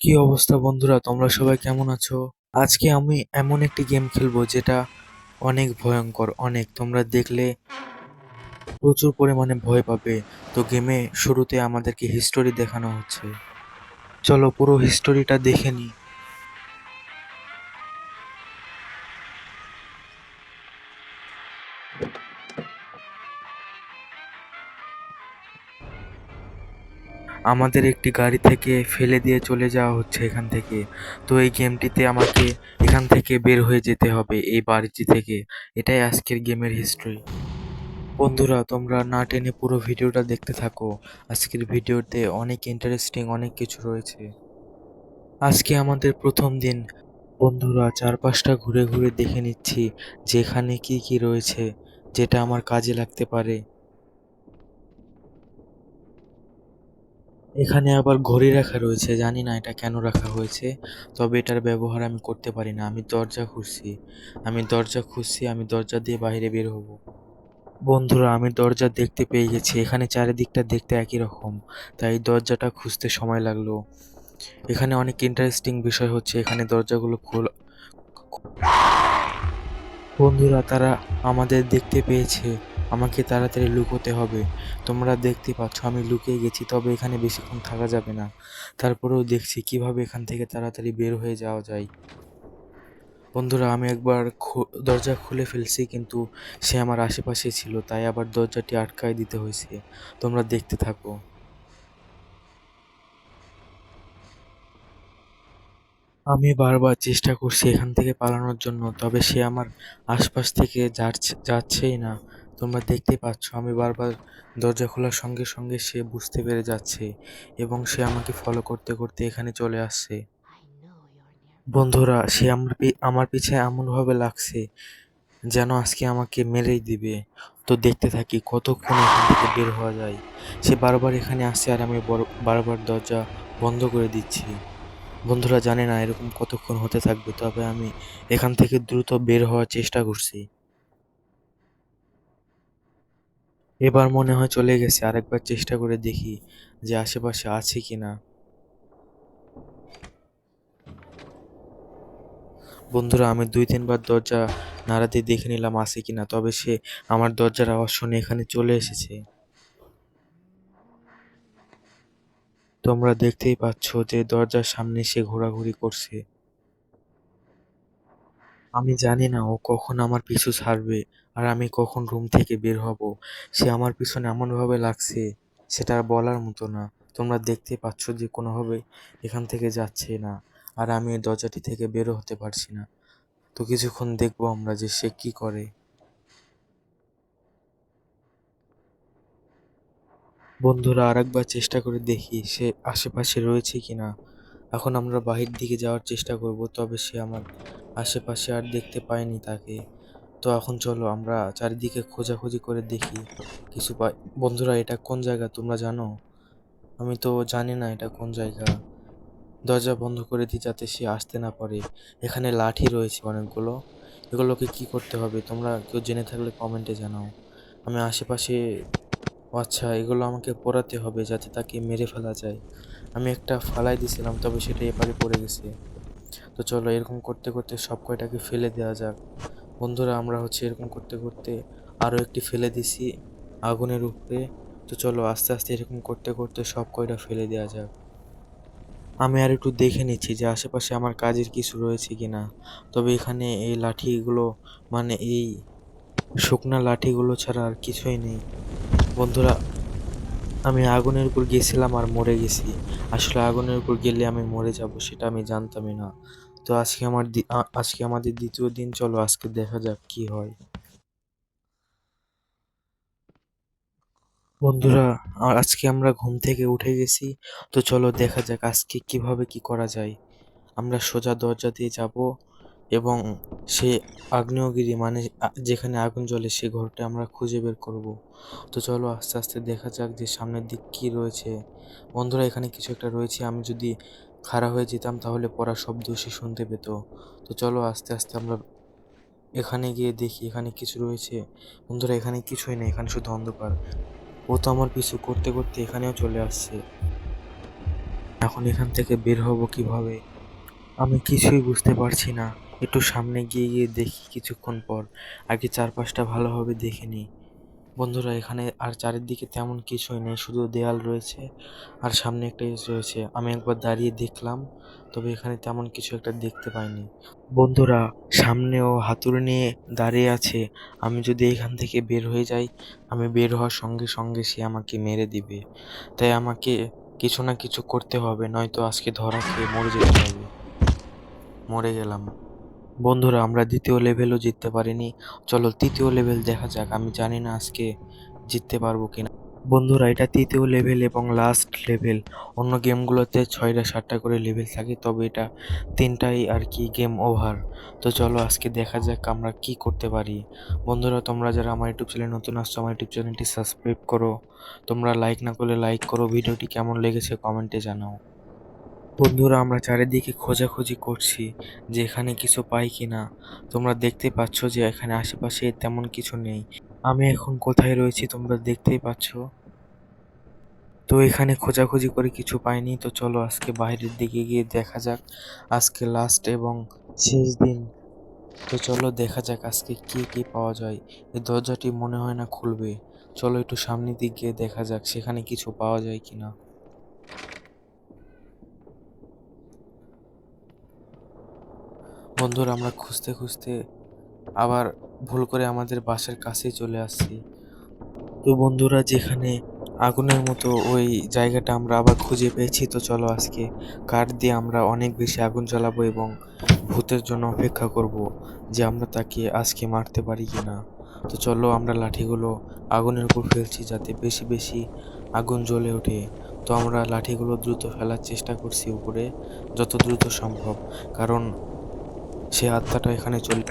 কি অবস্থা বন্ধুরা? তোমরা সবাই কেমন আছো? আজকে আমি এমন একটি গেম খেলব যেটা অনেক ভয়ঙ্কর, অনেক। তোমরা দেখলে প্রচুর পরিমাণে ভয় পাবে। তো গেমে শুরুতে আমাদেরকে হিস্টোরি দেখানো হচ্ছে। চলো পুরো হিস্টোরিটা দেখে নিই। আমাদের একটি গাড়ি থেকে ফেলে দিয়ে চলে যাওয়া হচ্ছে এখান থেকে। তো এই গেমটিতে আমাকে এখান থেকে বের হয়ে যেতে হবে এই বাড়িটি থেকে। এটাই আজকের গেমের হিস্ট্রি বন্ধুরা, তোমরা না টেনে পুরো ভিডিওটা দেখতে থাকো। আজকের ভিডিওতে অনেক ইন্টারেস্টিং অনেক কিছু রয়েছে। আজকে আমাদের প্রথম দিন। বন্ধুরা, চারপাশটা ঘুরে ঘুরে দেখে নিচ্ছি যে এখানে কি কি রয়েছে, যেটা আমার কাজে লাগতে পারে। এখানে আবার ঘড়ি রাখা রয়েছে, জানি না এটা কেন রাখা হয়েছে, তবে এটার ব্যবহার আমি করতে পারি না, আমি দরজা খুঁজছি আমি দরজা খুঁজছি আমি দরজা দিয়ে বাইরে বের হব। বন্ধুরা, আমি দরজা দেখতে পেয়ে গেছি, এখানে চারিদিকটা দেখতে একই রকম, তাই দরজাটা খুঁজতে সময় লাগল। এখানে অনেক ইন্টারেস্টিং বিষয় হচ্ছে, এখানে দরজাগুলো খোলা, বন্ধুরা, তারা আমাদের দেখতে পেয়েছে। আমাকে তাড়াতাড়ি লুকোতে হবে। তোমরা দেখতে পাচ্ছ, আমি লুকিয়ে গেছি, তবে এখানে বেশিক্ষণ থাকা যাবে না। তারপরেও দেখছি কীভাবে এখান থেকে তাড়াতাড়ি বের হয়ে যাওয়া যায়। বন্ধুরা, আমি একবার দরজা খুলে ফেলছি, কিন্তু সে আমার আশেপাশে ছিল, তাই আবার দরজাটি আটকায় দিতে হয়েছে। তোমরা দেখতে থাকো। আমি বারবার চেষ্টা করছি এখান থেকে পালানোর জন্য, তবে সে আমার আশপাশ থেকে যাচ্ছে যাচ্ছেই না। তোমরা দেখতে পাচ্ছ, আমি বারবার দরজা খোলার সঙ্গে সঙ্গে সে বুঝতে পেরে যাচ্ছে এবং সে আমাকে ফলো করতে করতে এখানে চলে আসছে। বন্ধুরা, সে আমার আমার পিছে এমনভাবে লাগছে যেন আজকে আমাকে মেরেই দিবে। তো দেখতে থাকি, কতক্ষণ এখান থেকে বের হওয়া যায়। সে বারবার এখানে আসছে আর আমি বর- বারবার দরজা বন্ধ করে দিচ্ছি। বন্ধুরা জানে না এরকম কতক্ষণ হতে থাকবে, তবে আমি এখান থেকে দ্রুত বের হওয়ার চেষ্টা করছি। এবার মনে হয় চলে গেছে, আরেকবার চেষ্টা করে দেখি যে আশেপাশে আছে কিনা। বন্ধুরা, আমি দুই তিনবার দরজা নাড়া দিয়ে দেখে নিলাম আছে কিনা, তবে সে আমার দরজার আওয়াজ শুনে এখানে চলে এসেছে। তোমরা দেখতেই পাচ্ছ যে দরজার সামনে সে ঘোরাঘুরি করছে। আমি জানি না ও কখন আমার পিছু ছাড়বে। আর আমি কখন রুম থেকে বের হব? সে আমার পিছনে এমনভাবে লাগছে, সেটা বলার মতো না। তোমরা দেখতে পাচ্ছ যে কোনোভাবে এখান থেকে যাচ্ছে না, আর আমি এই দরজাটি থেকে বেরো হতে পারছি না। তো কিছুক্ষণ দেখব আমরা যে সে কি করে। বন্ধুরা, আরেকবার চেষ্টা করে দেখি সে আশেপাশে রয়েছে কি না। এখন আমরা বাহির দিকে যাওয়ার চেষ্টা করব, তবে সে আমার আশেপাশে আর দেখতে পাইনি তাকে। তো এখন চলো আমরা চারিদিকে খোঁজাখুঁজি করে দেখি। কিছু পাই বন্ধুরা, এটা কোন জায়গা? তোমরা জানো? আমি তো জানি না এটা কোন জায়গা। দরজা বন্ধ করে দিই যাতে সে আসতে না পারে। এখানে লাঠি রয়েছে অনেকগুলো। এগুলোকে কি করতে হবে? তোমরা কেউ জেনে থাকলে কমেন্টে জানাও। আমি আশেপাশে আচ্ছা এগুলো আমাকে পোড়াতে হবে যাতে তাকে মেরে ফেলা যায়। আমি একটা ফালাই দিয়েছিলাম তবে সেটা এপারে পড়ে গেছে। তো চলো এরকম করতে করতে সব কয়টাকে ফেলে দেওয়া যাক। বন্ধুরা, আমরা হচ্ছে এরকম করতে করতে আরও একটি ফেলে দিছি আগুনের উপরে। তো চলো আস্তে আস্তে এরকম করতে করতে সব কয়টা ফেলে দেওয়া যাক। আমি আর একটু দেখে নিচ্ছি যে আশেপাশে আমার কাজের কিছু রয়েছে কি না তবে এখানে এই লাঠিগুলো মানে এই শুকনা লাঠিগুলো ছাড়া আর কিছুই নেই। বন্ধুরা, আমি আগুনের উপর গেছিলাম আর মরে গেছি। আসলে আগুনের উপর গেলে আমি মরে যাব, সেটা আমি জানতামই না। তো আজকে আমার আজকে আমাদের দ্বিতীয় দিন, চলো আজকে দেখা যাক কি হয়। বন্ধুরা আর আজকে আমরা ঘুম থেকে উঠে গেছি, তো চলো দেখা যাক আজকে কীভাবে কি করা যায়। আমরা সোজা দরজা দিয়ে যাব এবং সে আগ্নেয়গিরি মানে যেখানে আগুন জ্বলে সে ঘরটা আমরা খুঁজে বের করব। তো চলো আস্তে আস্তে দেখা যাক যে সামনের দিক কি রয়েছে। বন্ধুরা, এখানে কিছু একটা রয়েছে, আমি যদি খাড়া হয়ে যেতাম, তাহলে পড়া শব্দ সে শুনতে পেত। তো চলো আস্তে আস্তে আমরা এখানে গিয়ে দেখি, এখানে কিছু রয়েছে। বন্ধুরা, এখানে কিছুই নেই, এখানে শুধু অন্ধকার। ও তো আমার পিছু করতে করতে এখানেও চলে আসছে। এখন এখান থেকে বের হব কীভাবে? আমি কিছুই বুঝতে পারছি না। একটু সামনে গিয়ে গিয়ে দেখি কিছুক্ষণ পর। আগে চারপাশটা ভালোভাবে দেখে নিই। বন্ধুরা, এখানে আর চারিদিকে তেমন কিছুই নেই, শুধু দেয়াল রয়েছে আর সামনে একটা রয়েছে। আমি একবার দাঁড়িয়ে দেখলাম, তবে এখানে তেমন কিছু একটা দেখতে পাইনি। বন্ধুরা, সামনেও হাতুড়ি নিয়ে দাঁড়িয়ে আছে। আমি যদি এখান থেকে বের হয়ে যাই, আমি বের হওয়ার সঙ্গে সঙ্গে সে আমাকে মেরে দিবে। তাই আমাকে কিছু না কিছু করতে হবে, নয়তো আজকে ধরা খেয়ে মরে যেতে হবে। মরে গেলাম। বন্ধুরা, আমরা দ্বিতীয় লেভেলও জিততে পারিনি। চলো, তৃতীয় লেভেল দেখা যাক। আমি জানি না আজকে জিততে পারব কিনা। বন্ধুরা, এটা তৃতীয় লেভেল এবং লাস্ট লেভেল অন্য গেমগুলোতে ছয়টা, সাতটা করে লেভেল থাকে, তবে এটা তিনটাই আর কি গেম ওভার তো চলো, আজকে দেখা যাক আমরা কি করতে পারি। বন্ধুরা, তোমরা যারা আমার ইউটিউব চ্যানেল নতুন আসছো, আমার ইউটিউব চ্যানেলটি সাবস্ক্রাইব করো। তোমরা লাইক না করলে লাইক করো। ভিডিওটি কেমন লেগেছে কমেন্টে জানাও। বন্ধুরা, আমরা চারিদিকে খোঁজাখুঁজি করছি যে এখানে কিছু পাই কিনা। তোমরা দেখতে পাচ্ছ যে এখানে আশেপাশে তেমন কিছু নেই। আমি এখন কোথায় রয়েছি তোমরা দেখতেই পাচ্ছ। তো এখানে খোঁজাখুঁজি করে কিছু পাইনি, তো চলো আজকে বাইরের দিকে গিয়ে দেখা যাক আজকে লাস্ট এবং শেষ দিন। তো চলো দেখা যাক আজকে কি কি পাওয়া যায়। এই দরজাটি মনে হয় না খুলবে। চলো একটু সামনের দিক গিয়ে দেখা যাক সেখানে কিছু পাওয়া যায় কিনা। বন্ধুরা আমরা খুঁজতে খুঁজতে আবার ভুল করে আমাদের বাসার কাছেই চলে আসছি। তো বন্ধুরা, যেখানে আগুনের মতো ওই জায়গাটা আমরা আবার খুঁজে পেয়েছি, তো চলো আজকে কাঠ দিয়ে আমরা অনেক বেশি আগুন জ্বালাবো এবং ভূতের জন্য অপেক্ষা করব যে আমরা তাকে আজকে মারতে পারি কি না তো চলো আমরা লাঠিগুলো আগুনের উপর ফেলছি যাতে বেশি বেশি আগুন জ্বলে ওঠে। তো আমরা লাঠিগুলো দ্রুত ফেলার চেষ্টা করছি উপরে, যত দ্রুত সম্ভব। কারণ সে আত্মাটা এখানে চলে